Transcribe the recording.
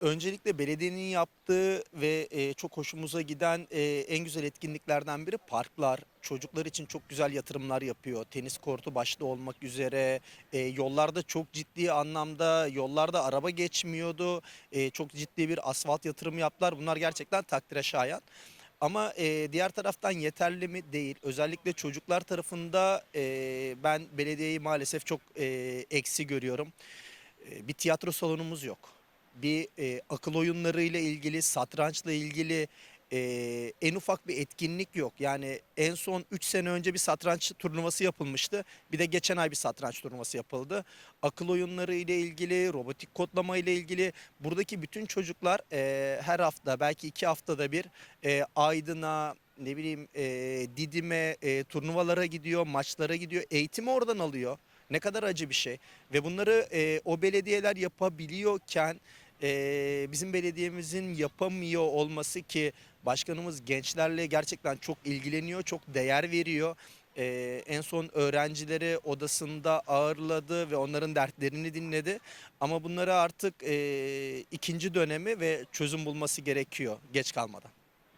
Öncelikle belediyenin yaptığı ve e, çok hoşumuza giden e, en güzel etkinliklerden biri parklar. Çocuklar için çok güzel yatırımlar yapıyor. Tenis kortu başta olmak üzere. E, yollarda çok ciddi anlamda yollarda araba geçmiyordu. E, çok ciddi bir asfalt yatırımı yaptılar. Bunlar gerçekten takdire şayan. Ama e, diğer taraftan yeterli mi? Değil. Özellikle çocuklar tarafında e, ben belediyeyi maalesef çok e, eksi görüyorum. E, bir tiyatro salonumuz yok. Bir e, akıl oyunları ile ilgili, satrançla ilgili e, en ufak bir etkinlik yok. Yani en son 3 sene önce bir satranç turnuvası yapılmıştı. Bir de geçen ay bir satranç turnuvası yapıldı. Akıl oyunları ile ilgili, robotik kodlama ile ilgili buradaki bütün çocuklar e, her hafta belki iki haftada bir e, Aydın'a, ne bileyim e, Didim'e e, turnuvalara gidiyor, maçlara gidiyor, eğitimi oradan alıyor. Ne kadar acı bir şey. Ve bunları e, o belediyeler yapabiliyorken e, bizim belediyemizin yapamıyor olması ki başkanımız gençlerle gerçekten çok ilgileniyor, çok değer veriyor. E, en son öğrencileri odasında ağırladı ve onların dertlerini dinledi. Ama bunları artık e, ikinci dönemi ve çözüm bulması gerekiyor geç kalmadan.